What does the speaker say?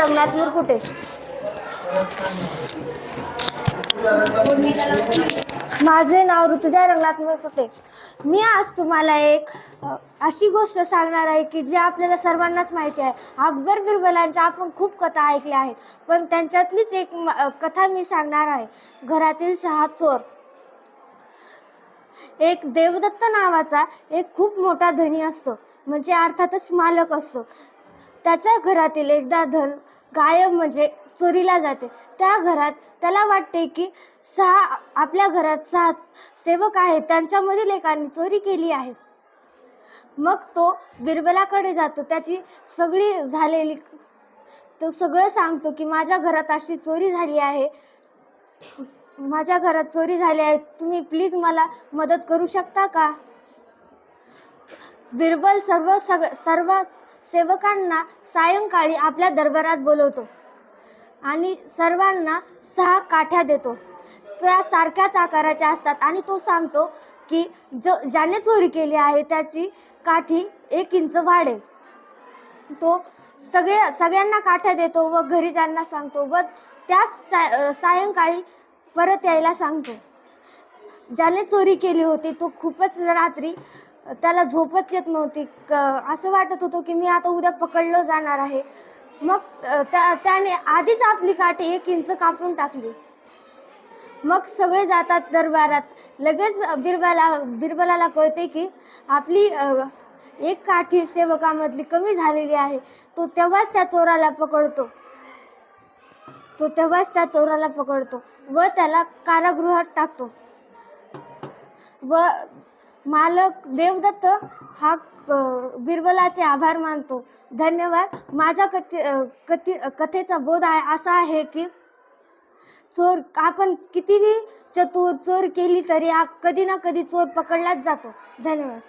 रंगनाथ कुठे? माझे नाव ऋतुजा रंगनाथ कुठे? मी आज तुम्हाला एक अशी गोष्ट सांगणार आहे की जी आपल्याला सर्वांनाच माहिती आहे. अकबर बिरबलांच्या आपण खूप कथा ऐकल्या आहेत पण त्यांच्यातलीच एक कथा मी सांगणार आहे. घरातील सहा चोर. एक देवदत्त नावाचा एक खूप मोठा धनी असतो. म्हणजे अर्थातच मालक असतो. त्याच्या घरातील एकदा धन गायब म्हणजे चोरीला जाते. त्या घरात त्याला वाटते की सहा आपल्या घरात सहा सेवक आहेत त्यांच्यामधील एकाने चोरी केली आहे. मग तो बिरबलाकडे जातो. त्याची सगळी झालेली तो सगळं सांगतो की माझ्या घरात अशी चोरी झाली आहे. माझ्या घरात चोरी झाली आहे. तुम्ही प्लीज मला मदत करू शकता का? बिरबल सर्व सग सर्व सेवकांना सायंकाळी आपल्या दरबारात बोलवतो आणि सर्वांना सहा काठ्या देतो. त्या सारख्याच आकाराच्या असतात आणि तो सांगतो की जो ज्याने चोरी केली आहे त्याची काठी एक इंच वाढेल तो सगळे सगळ्यांना काठ्या देतो व घरी ज्यांना सांगतो व त्याच सा- सायंकाळी परत यायला सांगतो. ज्याने चोरी केली होती तो खूपच रात्री त्याला झोपच येत नव्हती. क असं वाटत होतं की मी आता उद्या पकडलं जाणार आहे. मग त्या त्याने आधीच आपली काठी एक इंच कापून टाकली. मग सगळे जातात दरबारात. लगेच बिरबला बिरबलाला कळते की आपली एक काठी सेवकामधली कमी झालेली आहे. तो तेव्हाच त्या चोराला पकडतो. तो तेव्हाच त्या चोराला पकडतो व त्याला कारागृहात टाकतो. व मालक देवदत्त हा बिरबलाचे आभार मानतो. धन्यवाद. माझ्या कथे अ, कथी कथेचा बोध आहे असा आहे की चोर आपण कितीही चतुर चोर केली तरी आप कधी ना कधी चोर पकडलाच जातो. धन्यवाद.